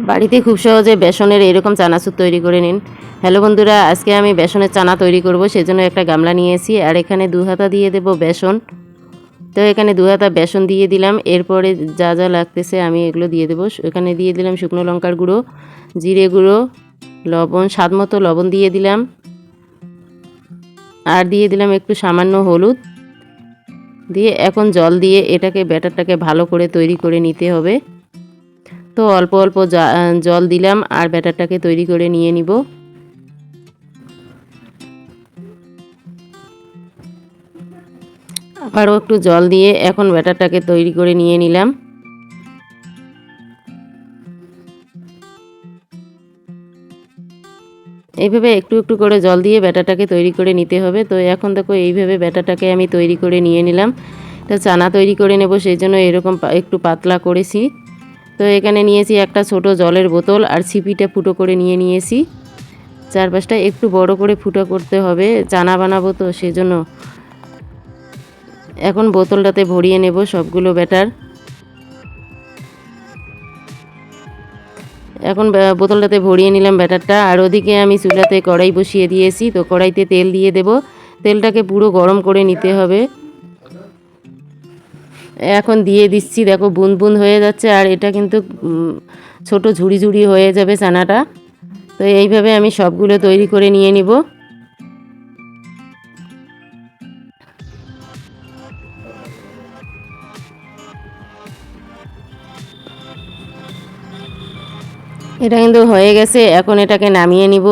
বাড়িতে খুব সহজে বেসনের এরকম চানাচুর তৈরি করে নিন। হ্যালো বন্ধুরা, আজকে আমি বেসনের চানা তৈরি করব, সেজন্য একটা গামলা নিয়েছি আর এখানে দু হাতা দিয়ে দেব বেসন। তো এখানে দু হাতা বেসন দিয়ে দিলাম, এরপরে যা যা লাগতেছে আমি এগুলো দিয়ে দেবো। এখানে দিয়ে দিলাম শুকনো লঙ্কার গুঁড়ো, জিরে গুঁড়ো, লবণ, স্বাদ মতো লবণ দিয়ে দিলাম। আর দিয়ে দিলাম একটু সামান্য হলুদ। দিয়ে এখন জল দিয়ে এটাকে ব্যাটারটাকে ভালো করে তৈরি করে নিতে হবে। তো অল্প অল্প জল দিলাম আর ব্যাটারটাকে তৈরি করে নিয়ে নিব। আবারও একটু জল দিয়ে এখন ব্যাটারটাকে তৈরি করে নিয়ে নিলাম। এইভাবে একটু একটু করে জল দিয়ে ব্যাটারটাকে তৈরি করে নিতে হবে। তো এখন দেখো এইভাবে ব্যাটারটাকে আমি তৈরি করে নিয়ে নিলাম। তো চানা তৈরি করে নেব, সেই জন্য এরকম একটু পাতলা করেছি। তো এখানে নিয়েছি একটা ছোট জলের বোতল আর ছিপিটা ফুটো করে নিয়ে নিয়েছি। চারপাশটা একটু বড় করে ফুটো করতে হবে, চানা বানাবো তো সেজন্য। এখন বোতলটাতে ভরিয়ে নেব সবগুলো ব্যাটার। এখন বোতলটাতে ভরিয়ে নিলাম ব্যাটারটা। আর ওদিকে আমি চুলাতে কড়াই বসিয়ে দিয়েছি, তো কড়াইতে তেল দিয়ে দেব। তেলটাকে পুরো গরম করে নিতে হবে। এখন দিয়ে দিচ্ছি, দেখো বুন বুন হয়ে যাচ্ছে আর এটা কিন্তু ছোট ঝুড়ি ঝুড়ি হয়ে যাবে চানাটা তো এইভাবে আমি সবগুলো তৈরি করে নিয়ে নিব। এটা কিন্তু হয়ে গেছে, এখন এটাকে নামিয়ে নিব।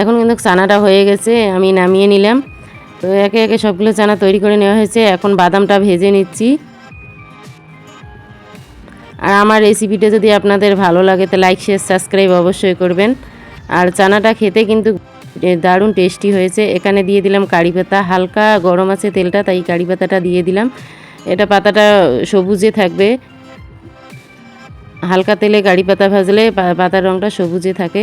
এখন কিন্তু চানাটা হয়ে গেছে, আমি নামিয়ে নিলাম। তো একে একে সবগুলো চানা তৈরি করে নেওয়া হয়েছে, এখন বাদামটা ভেজে নিচ্ছি। আর আমার রেসিপিটা যদি আপনাদের ভালো লাগে, তো লাইক শেয়ার সাবস্ক্রাইব অবশ্যই করবেন। আর চানাটা খেতে কিন্তু দারুণ টেস্টি হয়েছে। এখানে দিয়ে দিলাম কারি পাতা, হালকা গরম আছে তেলটা, তাই কারি পাতাটা দিয়ে দিলাম। এটা পাতাটা সবুজে থাকবে। হালকা তেলে কারি পাতা ভাজলে পাতার রঙটা সবুজে থাকে।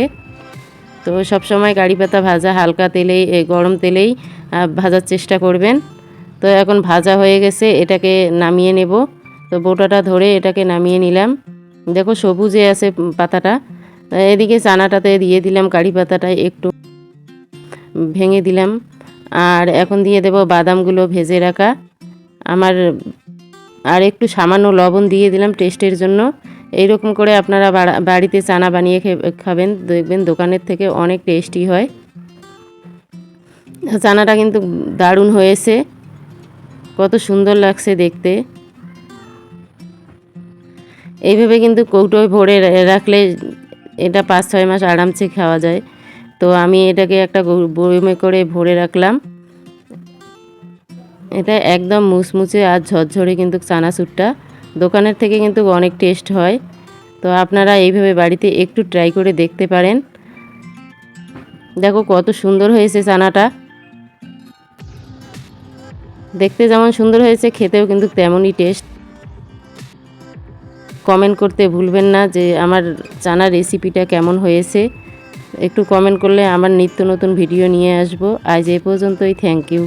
তো সব সময় কারি পাতা ভাজা, হালকা তেলেই গরম তেলেই ভাজার চেষ্টা করবেন। তো এখন ভাজা হয়ে গেছে, এটাকে নামিয়ে নেব। তো বোটাটা ধরে এটাকে নামিয়ে নিলাম। দেখো সবুজে আছে পাতাটা। এদিকে চানাটাতে দিয়ে দিলাম কারি পাতাটা একটু। ভেঙে দিলাম। আর এখন দিয়ে দেব বাদামগুলো ভেজে রাখা। আমার আর একটু সামান্য লবণ দিয়ে দিলাম টেস্টের জন্য। এইরকম করে আপনারা বাড়া- বাড়িতে চানা বানিয়ে খাবেন, দেখবেন দোকানের থেকে অনেক টেস্টি হয়। চানাটা কিন্তু দারুণ হয়েছে। কত সুন্দর লাগছে দেখতে। এইভাবে কিন্তু কৌটোয় ভরে রাখলে এটা পাঁচ ছয় মাস আরামসে খাওয়া যায়। তো আমি এটাকে একটা বয়মে করে ভরে রাখলাম। এটা একদম মুচমুচে আর ঝরঝরে কিন্তু চানাচুরটা। দোকানের থেকে কিন্তু অনেক টেস্ট হয়। তো আপনারা এইভাবে বাড়িতে একটু ট্রাই করে দেখতে পারেন। দেখো কত সুন্দর হয়েছে চানাটা। দেখতে যেমন সুন্দর হয়েছে, খেতেও কিন্তু তেমনই টেস্ট কমেন্ট করতে ভুলবেন না যে আমার চানা রেসিপিটা কেমন হয়েছে। একটু কমেন্ট করলে আমার নিত্য নতুন ভিডিও নিয়ে আসব। আজ এ পর্যন্তই থ্যাংক ইউ